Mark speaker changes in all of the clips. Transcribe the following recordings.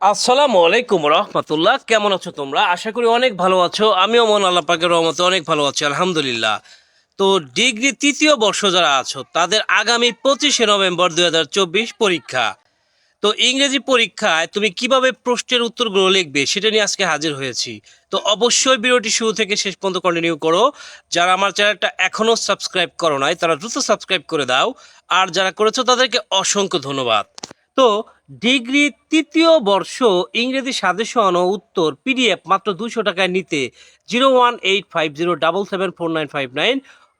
Speaker 1: আসসালামু আলাইকুম রহমতুল্লাহ। কেমন আছো তোমরা? আশা করি অনেক ভালো আছো। আমিও মন আল্লাহ পাকের রহমতে অনেক ভালো আছি, আলহামদুলিল্লাহ। তো ডিগ্রি তৃতীয় বর্ষ যারা আছো, তাদের আগামী পঁচিশে নভেম্বর দু হাজার চব্বিশ পরীক্ষা। তো ইংরেজি পরীক্ষায় তুমি কীভাবে প্রশ্নের উত্তরগুলো লিখবে, সেটা নিয়ে আজকে হাজির হয়েছি। তো অবশ্যই ভিডিওটি শুরু থেকে শেষ পর্যন্ত কন্টিনিউ করো। যারা আমার চ্যানেলটা এখনও সাবস্ক্রাইব করো নাই, তারা দ্রুত সাবস্ক্রাইব করে দাও। আর যারা করেছ, তাদেরকে অসংখ্য ধন্যবাদ। তো ডিগ্রি তৃতীয় বর্ষ ইংরেজি সাজেশন ও উত্তর পিডিএফ মাত্র দুশো টাকায় নিতে zero one eight five zero double seven four nine five nine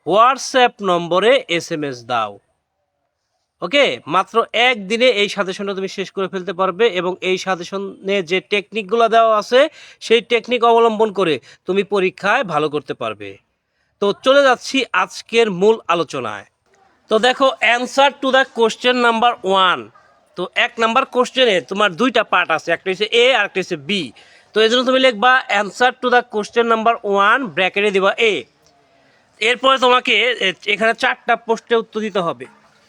Speaker 1: WhatsApp নম্বরে এস এম এস দাও। ওকে? মাত্র একদিনে এই সাজেশনটা তুমি শেষ করে ফেলতে পারবে এবং এই সাজেশনে যে টেকনিকগুলো দেওয়া আছে, সেই টেকনিক অবলম্বন করে তুমি পরীক্ষায় ভালো করতে পারবে। তো চলে যাচ্ছি আজকের মূল আলোচনায়। তো দেখো answer to the question number one তো এক নাম্বার কোশ্চেনে তোমার দুইটা পার্ট আছে, একটা হচ্ছে এ আর একটা হচ্ছে বি তো এই জন্য তুমি লিখবা answer to the question number one ব্র্যাকেটে দিবা এ এরপরে তোমাকে এখানে চারটা প্রশ্নে উত্তর দিতে হবে।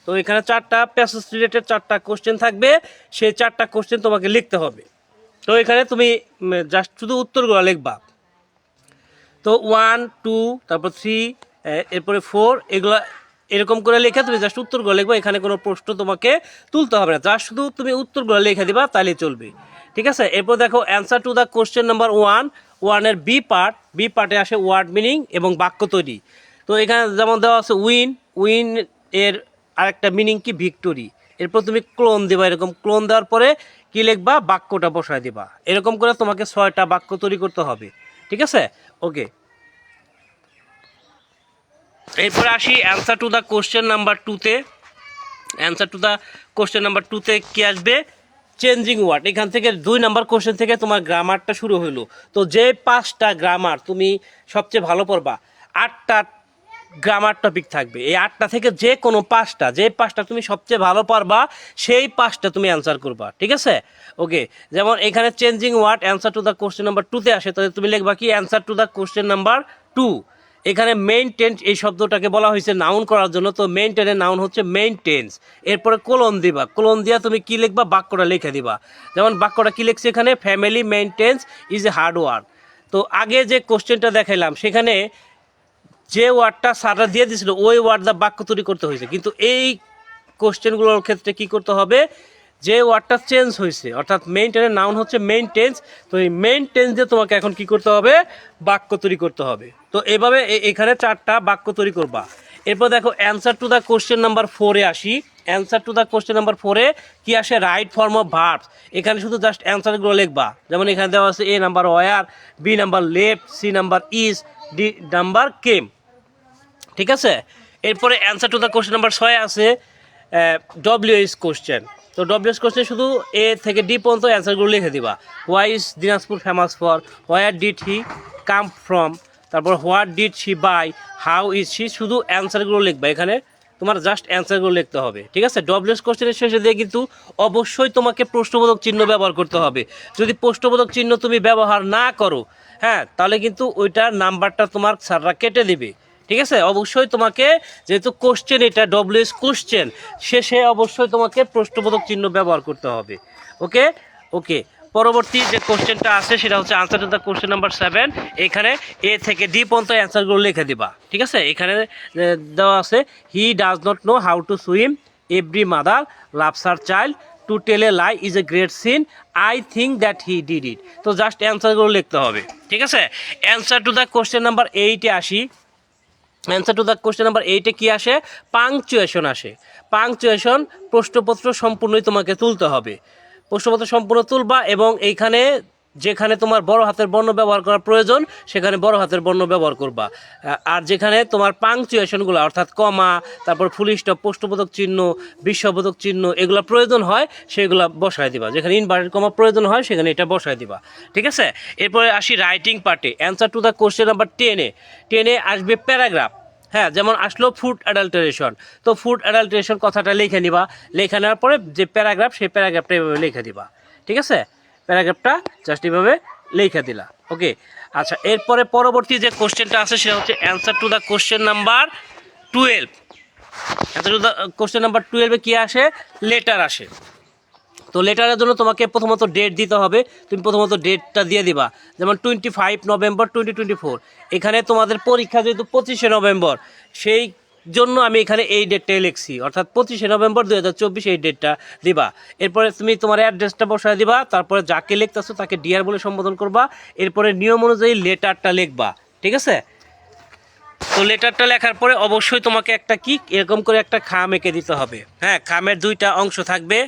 Speaker 1: তো এখানে চারটা প্যাসেজ রিলেটেড চারটা কোশ্চেন থাকবে, সেই চারটা কোশ্চেন তোমাকে লিখতে হবে। তো এখানে তুমি জাস্ট শুধু উত্তরগুলো লিখবা। তো ওয়ান টু তারপর থ্রি এরপরে ফোর এগুলো এরকম করে লেখা তুমি জাস্ট উত্তরগুলো লিখবে, এখানে কোনো প্রশ্ন তোমাকে তুলতে হবে না। জাস্ট শুধু তুমি উত্তরগুলো লিখে দিবা তাহলে চলবে। ঠিক আছে? এরপর দেখো answer to the question number one ওয়ানের বি পার্ট বি পার্টে আসে ওয়ার্ড মিনিং এবং বাক্য তৈরি। তো এখানে যেমন দেওয়া আছে উইন উইন এর আরেকটা মিনিং কি? ভিক্টোরি এরপর তুমি ক্লোন দিবা, এরকম ক্লোন দেওয়ার পরে কি লিখবা? বাক্যটা বসায় দিবা। এরকম করে তোমাকে ছয়টা বাক্য তৈরি করতে হবে। ঠিক আছে? ওকে এরপরে আসি answer to the question number টুতে answer to the question number টুতে কী আসবে? চেঞ্জিং ওয়ার্ড এখান থেকে দুই নাম্বার কোশ্চেন থেকে তোমার গ্রামারটা শুরু হলো তো যে পাঁচটা গ্রামার তুমি সবচেয়ে ভালো পড়বা, আটটা গ্রামার টপিক থাকবে। এই আটটা থেকে যে কোনো পাঁচটা, যে পাঁচটা তুমি সবচেয়ে ভালো পারবা সেই পাঁচটা তুমি অ্যান্সার করবা। ঠিক আছে? ওকে যেমন এখানে changing word answer to the question number টুতে আসে, তাহলে তুমি লিখবা কি? Answer to the question number two এখানে মেইন টেন্স এই শব্দটাকে বলা হয়েছে নাউন করার জন্য। তো মেইন টেনের নাউন হচ্ছে মেইন টেন্স এরপরে কোলন দিবা। কোলন দিয়া তুমি কি লিখবা? বাক্যটা লিখে দিবা। যেমন বাক্যটা কি লিখছে এখানে? Family maintenance is a hard work তো আগে যে কোশ্চেনটা দেখাইলাম, সেখানে যে ওয়ার্ডটা সাররা দিয়ে দিয়েছিল, ওই ওয়ার্ড দা বাক্য তৈরি করতে হয়েছে। কিন্তু এই কোশ্চেনগুলোর ক্ষেত্রে কি করতে হবে? যে ওয়ার্ডটা চেঞ্জ হয়েছে, অর্থাৎ মেইন টেনের নাউন হচ্ছে মেইন টেন্স তো এই মেইন টেন্স দিয়ে তোমাকে এখন কি করতে হবে? বাক্য তৈরি করতে হবে। তো এভাবে এখানে চারটা বাক্য তৈরি করবা। এরপর দেখো answer to the question number ফোরে আসি। Answer to the question number ফোরে কি আসে? রাইট ফর্ম অফ ভার্বস এখানে শুধু জাস্ট অ্যান্সারগুলো লিখবা। যেমন এখানে দেওয়া আছে A number war B number left C number is D number came ঠিক আছে? এরপরে answer to the question number ছয় আছে ডব্লিউ ডব্লিউএস কোশ্চেন তো ডব্লিউএস কোশ্চেন শুধু এ থেকে ডি পর্যন্ত অ্যান্সারগুলো লিখে দিবা। Why is Dinajpur famous for where did he come from তারপর what did she buy how is she শুধু অ্যান্সারগুলো লিখবা এখানে। তোমার জাস্ট অ্যান্সারগুলো লিখতে হবে। ঠিক আছে? ডব্লিউএস কোশ্চেনের শেষে দিয়ে কিন্তু অবশ্যই তোমাকে প্রশ্নবোধক চিহ্ন ব্যবহার করতে হবে। যদি প্রশ্নবোধক চিহ্ন তুমি ব্যবহার না করো হ্যাঁ তাহলে কিন্তু ওইটার নাম্বারটা তোমার স্যাররা কেটে দিবে। ঠিক আছে? অবশ্যই তোমাকে যেহেতু কোশ্চেন এটা ডব্লিউএস কোশ্চেন শেষে অবশ্যই তোমাকে প্রশ্নবোধক চিহ্ন ব্যবহার করতে হবে। ওকে ওকে পরবর্তী যে কোশ্চেনটা আছে, সেটা হচ্ছে answer to the question number seven এখানে এ থেকে ডি পর্যন্ত অ্যান্সারগুলো লিখে দিবা। ঠিক আছে? এখানে দেওয়া আছে he does not know how to swim every mother loves her child to tell a lie is a great sin I think that he did it তো জাস্ট অ্যান্সারগুলো লিখতে হবে। ঠিক আছে? Answer to the question number এইটে আসি। Answer to the question number এইটে কী আসে? পাংচুয়েশন আসে। পাংচুয়েশন প্রশ্নপত্র সম্পূর্ণই তোমাকে তুলতে হবে। প্রশ্নপত্র সম্পূর্ণ তুলবা এবং এইখানে যেখানে তোমার বড় হাতের বর্ণ ব্যবহার করার প্রয়োজন, সেখানে বড় হাতের বর্ণ ব্যবহার করবা। আর যেখানে তোমার পাংচুয়েশনগুলো অর্থাৎ কমা, তারপর ফুল স্টপ প্রশ্নবোধক চিহ্ন বিশ্ববোধক চিহ্ন, এগুলো প্রয়োজন হয়, সেগুলো বসায় দিবা। যেখানে ইনভার্টেড কমা প্রয়োজন হয়, সেখানে এটা বসায় দিবা। ঠিক আছে? এরপরে আসি রাইটিং পার্টে answer to the question number টেনে টেনে আসবে প্যারাগ্রাফ হ্যাঁ যেমন আসলো ফুড অ্যাডাল্টারেশন তো ফুড অ্যাডাল্টারেশন কথাটা লিখে নিবা। লেখে নেওয়ার পরে যে প্যারাগ্রাফ সেই প্যারাগ্রাফটা এভাবে লিখে দিবা। ঠিক আছে? প্যারাগ্রাফটা জাস্ট এভাবে লিখে দিলা। ওকে আচ্ছা এরপরে পরবর্তী যে কোশ্চেনটা আছে, সেটা হচ্ছে answer to the question number twelve answer to the question number টুয়েলভে কী আসে? লেটার আসে। তো লেটারের জন্য তোমাকে প্রথমত ডেট দিতে হবে। তুমি প্রথমত ডেটটা দিয়ে দিবা। যেমন twenty five November twenty twenty four এখানে তোমাদের পরীক্ষা যেহেতু পঁচিশে নভেম্বর সেই জন্য আমি এখানে এই ডেটটাই লিখছি। অর্থাৎ পঁচিশে নভেম্বর দুই হাজার চব্বিশ এই ডেটটা দিবা। এরপরে তুমি তোমার অ্যাড্রেসটা বসায় দিবা, তারপরে যাকে লিখতেছো তাকে ডিয়ার বলে সম্বোধন করবা, এরপরে নিয়ম অনুযায়ী লেটারটা লিখবা, ঠিক আছে? তো লেটারটা লেখার পরে অবশ্যই তোমাকে একটা কি, এরকম করে একটা খাম এঁকে দিতে হবে। হ্যাঁ খামের দুইটা অংশ থাকবে।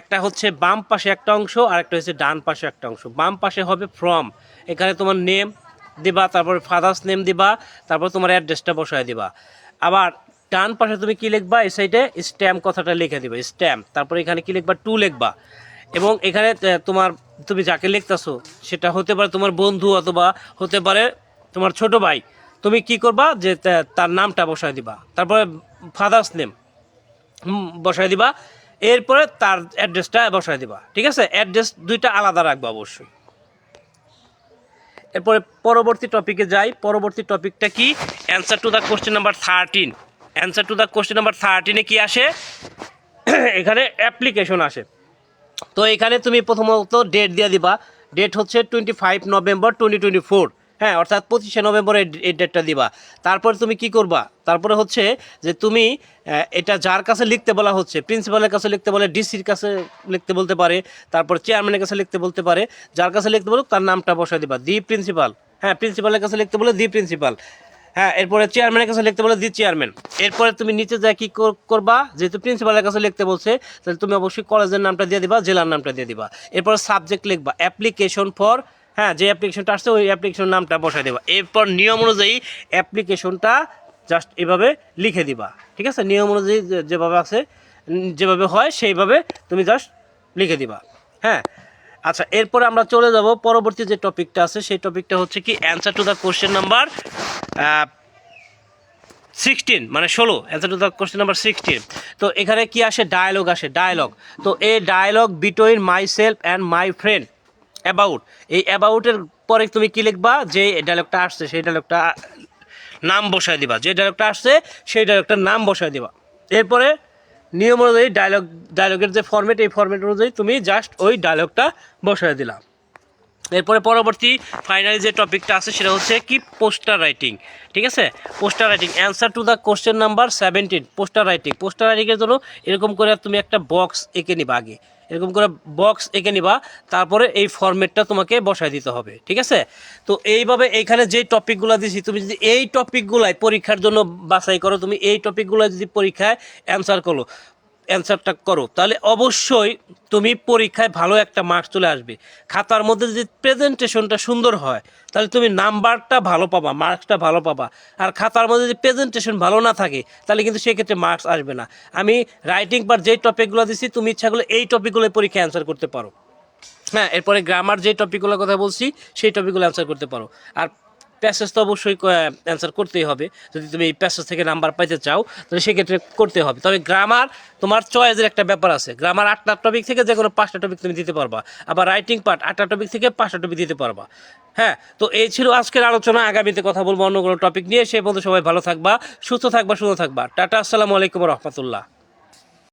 Speaker 1: একটা হচ্ছে বাম পাশে একটা অংশ আর একটা হচ্ছে ডান পাশে একটা অংশ। বাম পাশে হবে ফ্রম এখানে তোমার নেম দিবা, তারপরে ফাদার্স নেম দিবা, তারপর তোমার অ্যাড্রেসটা বসায় দিবা। আবার ডান পাশে তুমি কি লিখবা? এই সাইডে স্ট্যাম্প কথাটা লিখে দিবা স্ট্যাম্প তারপরে এখানে কি লিখবা? টু লিখবা। এবং এখানে তোমার, তুমি যাকে লিখতেছো, সেটা হতে পারে তোমার বন্ধু অথবা হতে পারে তোমার ছোট ভাই। তুমি কি করবা? যে তার নামটা বসায় দিবা। তারপরে ফাদার্স নেম বসায় দিবা। এরপরে তার অ্যাড্রেসটা বসায় দিবা। ঠিক আছে? অ্যাড্রেস দুইটা আলাদা রাখবা অবশ্যই। এরপরে পরবর্তী টপিকে যাই। পরবর্তী টপিকটা কি? Answer to the question number thirteen answer to the question number থার্টিনে কি আসে? এখানে অ্যাপ্লিকেশন আসে। তো এখানে তুমি প্রথমত ডেট দিয়ে দিবা। ডেট হচ্ছে twenty five November twenty twenty four হ্যাঁ অর্থাৎ পঁচিশে নভেম্বর এই ডেটটা দিবা। তারপরে তুমি কি করবা? তারপরে হচ্ছে যে তুমি এটা যার কাছে লিখতে বলা হচ্ছে প্রিন্সিপালের কাছে লিখতে বলে ডিসির কাছে লিখতে বলতে পারে, তারপর চেয়ারম্যানের কাছে লিখতে বলতে পারে, যার কাছে লিখতে বলো তার নামটা বসায় দিবা, দি প্রিন্সিপাল হ্যাঁ প্রিন্সিপালের কাছে লিখতে বলে দি প্রিন্সিপাল হ্যাঁ এরপরে চেয়ারম্যানের কাছে লিখতে বলে দি চেয়ারম্যান এরপরে তুমি নিচে যা কি কর- করবা? যেহেতু প্রিন্সিপালের কাছে লিখতে বলছে, তাহলে তুমি অবশ্যই কলেজের নামটা দিয়ে দিবা, জেলার নামটা দিয়ে দিবা। এরপরে সাবজেক্ট লিখবা অ্যাপ্লিকেশন ফর হ্যাঁ যে অ্যাপ্লিকেশনটা আসছে, ওই অ্যাপ্লিকেশন নামটা বসাই দেবা। এরপর নিয়ম অনুযায়ী অ্যাপ্লিকেশনটা জাস্ট এভাবে লিখে দিবা। ঠিক আছে? নিয়ম অনুযায়ী যেভাবে আছে, যেভাবে হয়, সেইভাবে তুমি জাস্ট লিখে দিবা। হ্যাঁ? আচ্ছা এরপরে আমরা চলে যাব পরবর্তী যে টপিকটা আছে, সেই টপিকটা হচ্ছে কি? Answer to the question number sixteen মানে ষোলো। Answer to the question number sixteen তো এখানে কি আসে? ডায়লগ আসে। ডায়লগ তো এই dialogue between myself and my friend about এই অ্যাবাউটের পরে তুমি কি লিখবা? যে ডায়লগটা আসছে, সেই ডায়লগটা নাম বসায় দিবা। যে ডায়লগটা আসছে, সেই ডায়লগটার নাম বসায় দিবা। এরপরে নিয়ম অনুযায়ী ডায়লগ ডায়লগের যে ফর্মেট এই ফর্মেট অনুযায়ী তুমি জাস্ট ওই ডায়লগটা বসায় দিলা। এরপরে পরবর্তী ফাইনালি যে টপিকটা আছে, সেটা হচ্ছে কি? পোস্টার রাইটিং ঠিক আছে? Poster writing answer to the question number seventeen poster writing poster রাইটিংয়ের জন্য এরকম করে তুমি একটা বক্স এঁকে নিবা আগে। এরকম করে বক্স এঁকে নিবা, তারপরে এই ফরম্যাটটা তোমাকে বসায় দিতে হবে, ঠিক আছে? তো এইভাবে এইখানে যে টপিকগুলো দিছি, তুমি যদি এই টপিকগুলাই পরীক্ষার জন্য বাছাই করো, তুমি এই টপিকগুলো যদি পরীক্ষায় অ্যান্সার করো অ্যান্সারটা করো। তাহলে অবশ্যই তুমি পরীক্ষায় ভালো একটা মার্কস চলে আসবে। খাতার মধ্যে যদি প্রেজেন্টেশনটা সুন্দর হয়, তাহলে তুমি নাম্বারটা ভালো পাবা মার্কসটা ভালো পাবা। আর খাতার মধ্যে যদি প্রেজেন্টেশন ভালো না থাকে, তাহলে কিন্তু সেক্ষেত্রে মার্কস আসবে না। আমি রাইটিং পার যেই টপিকগুলো দিছি, তুমি ইচ্ছা করলে এই টপিকগুলো পরীক্ষায় অ্যান্সার করতে পারো। হ্যাঁ এরপরে গ্রামার যে টপিকগুলোর কথা বলছি, সেই টপিকগুলো অ্যান্সার করতে পারো। আর প্যাসেজ তো অবশ্যই অ্যান্সার করতেই হবে। যদি তুমি এই প্যাসেজ থেকে নাম্বার পাইতে চাও, তাহলে সেক্ষেত্রে করতে হবে। তবে গ্রামার তোমার চয়েসের একটা ব্যাপার আছে। গ্রামার আটটা টপিক থেকে যে কোনো পাঁচটা টপিক তুমি দিতে পারবা। আবার রাইটিং পার্ট আটটা টপিক থেকে পাঁচটা টপিক দিতে পারবা। হ্যাঁ তো এই ছিল আজকের আলোচনা। আগামীতে কথা বলব অন্য কোনো টপিক নিয়ে। সে পর্যন্ত সবাই ভালো থাকবা, সুস্থ থাকবা সুস্থ থাকবা। টাটা, আসসালামু আলাইকুম রহমতুল্লাহ।